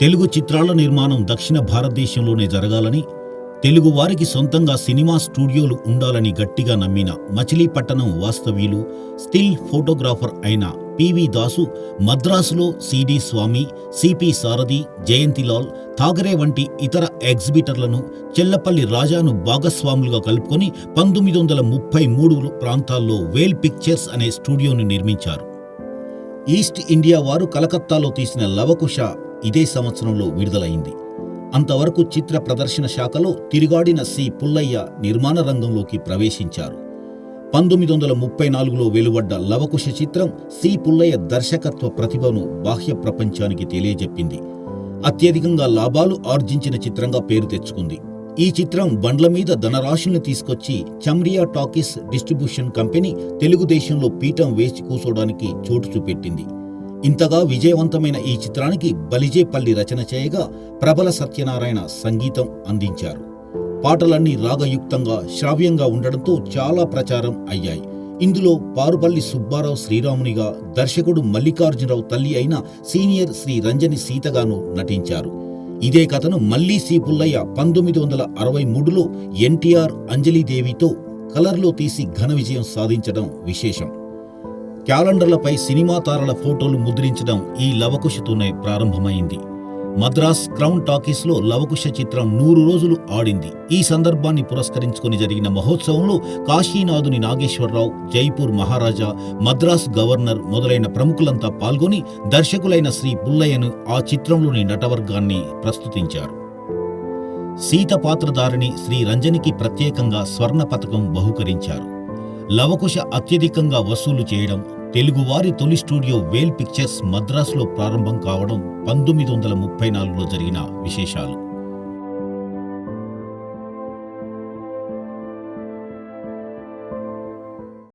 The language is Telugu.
తెలుగు చిత్రాల నిర్మాణం దక్షిణ భారతదేశంలోనే జరగాలని తెలుగు వారికి సొంతంగా సినిమా స్టూడియోలు ఉండాలని గట్టిగా నమ్మిన మచిలీపట్నం వాస్తవ్యులు స్టిల్ ఫోటోగ్రాఫర్ అయిన పివి దాసు మద్రాసులో C D Swami C P Sarathi Jayantilal Thakre వంటి ఇతర ఎగ్జిబిటర్లను చెల్లపల్లి రాజాను భాగస్వాములుగా కలుపుకొని పంతొమ్మిది వందల ముప్పై మూడు ప్రాంతాల్లో వేల్ పిక్చర్స్ అనే స్టూడియోను నిర్మించారు. ఈస్ట్ ఇండియా వారు కలకత్తాలో తీసిన లవకుశ ఇదే సంవత్సరంలో విడుదలైంది. అంతవరకు చిత్ర ప్రదర్శన శాఖలో తిరుగాడిన సి. పుల్లయ్య నిర్మాణ రంగంలోకి ప్రవేశించారు. పంతొమ్మిది వందల ముప్పై నాలుగులో వెలువడ్డ లవకుశ చిత్రం సి. పుల్లయ్య దర్శకత్వ ప్రతిభను బాహ్య ప్రపంచానికి తెలియజెప్పింది. అత్యధికంగా లాభాలు ఆర్జించిన చిత్రంగా పేరు తెచ్చుకుంది. ఈ చిత్రం బండ్ల మీద ధనరాశుల్ని తీసుకొచ్చి చమ్రియా టాకీస్ డిస్ట్రిబ్యూషన్ కంపెనీ తెలుగుదేశంలో పీఠం వేసి కూసోడానికి చోటు చూపెట్టింది. ఇంతగా విజయవంతమైన ఈ చిత్రానికి బలిజేపల్లి రచన చేయగా ప్రబల సత్యనారాయణ సంగీతం అందించారు. పాటలన్నీ రాగయుక్తంగా శ్రావ్యంగా ఉండడంతో చాలా ప్రచారం అయ్యాయి. ఇందులో పారుపల్లి సుబ్బారావు శ్రీరామునిగా దర్శకుడు మల్లికార్జునరావు తల్లి అయిన సీనియర్ శ్రీ రంజని సీతగాను నటించారు. ఇదే కథను మల్లీ సి. పుల్లయ్య పంతొమ్మిది వందల అరవై మూడులో ఎన్టీఆర్ అంజలీదేవితో కలర్లో తీసి ఘన విజయం సాధించడం విశేషం. క్యాలెండర్లపై సినిమా తారల ఫోటోలు ముద్రించడం ఈ లవకుశతోనే ప్రారంభమైంది. మద్రాస్ క్రౌన్ టాకీస్లో లవకుశ చిత్రం నూరు రోజులు ఆడింది. ఈ సందర్భాన్ని పురస్కరించుకుని జరిగిన మహోత్సవంలో కాశీనాథుని నాగేశ్వరరావు జైపూర్ మహారాజా మద్రాస్ గవర్నర్ మొదలైన ప్రముఖులంతా పాల్గొని దర్శకులైన శ్రీ పుల్లయ్యను ఆ చిత్రంలోని నటవర్గాన్ని ప్రస్తుతించారు. సీత పాత్రధారిణి శ్రీ రంజనికి ప్రత్యేకంగా స్వర్ణ పథకం బహుకరించారు. లవకుశ అత్యధికంగా వసూలు చేయడం తెలుగువారి తొలి స్టూడియో వేల్ పిక్చర్స్ మద్రాసులో ప్రారంభం కావడం పంతొమ్మిది వందల ముప్పై నాలుగులో జరిగిన విశేషాలు.